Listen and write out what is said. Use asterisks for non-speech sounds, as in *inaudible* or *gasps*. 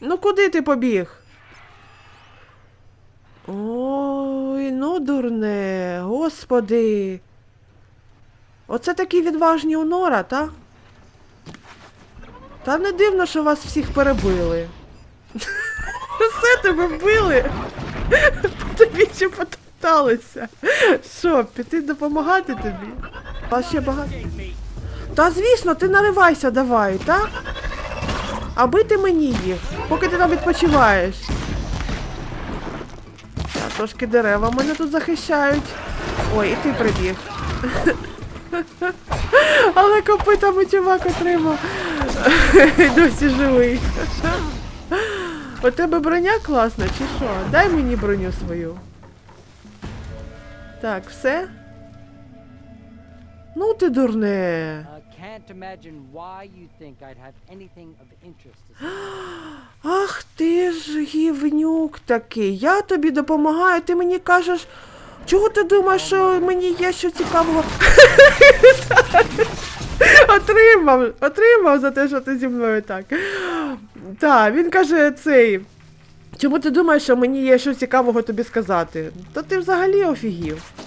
Ну куди ти побіг? Ой, ну дурне, господи. Оце такі відважні у Нора, та? Та не дивно, що вас всіх перебили. *laughs* Все тебе вбили. Тобі ще потопталися. Що, піти допомагати тобі? А ще багато. Та звісно, ти наривайся давай, так? А бити мені їх, поки ти там відпочиваєш. А трошки дерева мене тут захищають. Ой, і ти прибіг. *laughs* Але копитами чувак отримав. *laughs* Досі живий. У тебе броня класна, чи що? Дай мені броню свою. Так, все? Ну ти дурне. Can't imagine why you think I'd have anything of interest. *gasps* Ах ти ж гівнюк такий. Я тобі допомагаю, ти мені кажеш. Чого ти думаєш, що мені є що цікавого? *laughs* отримав, отримав за те, що ти зі мною так. Так, він каже цей. Чому ти думаєш, що мені є що цікавого тобі сказати? Та ти взагалі офігів.